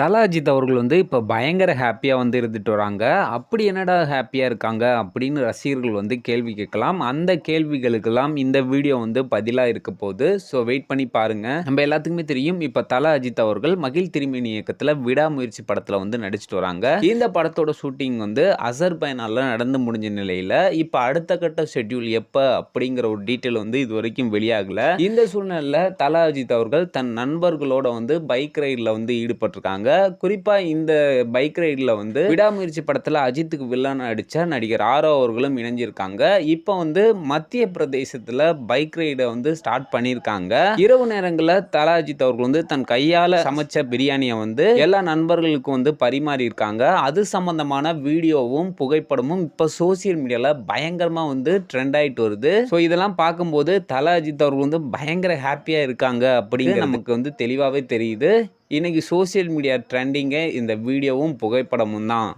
தல அஜித் அவர்கள் வந்து இப்போ பயங்கர ஹாப்பியாக வந்து இருந்துட்டு வராங்க. அப்படி என்னடா ஹாப்பியாக இருக்காங்க அப்படின்னு ரசிகர்கள் வந்து கேள்வி கேட்கலாம். அந்த கேள்விகளுக்கெல்லாம் இந்த வீடியோ வந்து பதிலாக இருக்க போகுது. ஸோ வெயிட் பண்ணி பாருங்கள் நம்ம எல்லாத்துக்குமே தெரியும் இப்போ தல அஜித் அவர்கள் மகிழ் திருமணி இயக்கத்தில் விடாமுயற்சி படத்தில் வந்து நடிச்சிட்டு வராங்க. இந்த படத்தோட ஷூட்டிங் வந்து அசர்பைனால நடந்து முடிஞ்ச நிலையில் இப்போ அடுத்த கட்ட ஷெட்யூல் எப்போ அப்படிங்கிற ஒரு டீட்டெயில் வந்து இது வரைக்கும் வெளியாகல. இந்த சூழ்நிலையில் தல அஜித் அவர்கள் தன் நண்பர்களோட வந்து பைக் ரைடில் வந்து ஈடுபட்டிருக்காங்க. குறிப்பாக இந்த பைக் ரைடில் வந்து விடாமுயற்சி படத்தில் அஜித்துக்கு வில்லன் அடித்த நடிகர் ஆரோ அவர்களும் இணைஞ்சிருக்காங்க. இப்போ வந்து மத்திய பிரதேசத்தில் பைக் ரைடை வந்து ஸ்டார்ட் பண்ணியிருக்காங்க இரவு நேரங்களில் தல அஜித் அவர்கள் வந்து தன் கையால் சமைச்ச பிரியாணியை வந்து எல்லா நண்பர்களுக்கும் வந்து பரிமாறி இருக்காங்க அது சம்பந்தமான வீடியோவும் புகைப்படமும் இப்போ சோசியல் மீடியாவில் பயங்கரமாக வந்து ட்ரெண்ட் ஆயிட்டு வருது. ஸோ இதெல்லாம் பார்க்கும்போது தல அஜித் அவர்கள் வந்து பயங்கர ஹாப்பியாக இருக்காங்க அப்படிங்கிறது நமக்கு வந்து தெளிவாகவே தெரியுது. இன்றைக்கி சோஷியல் மீடியா ட்ரெண்டிங்கே இந்த வீடியோவும் புகைப்படமும் தான்.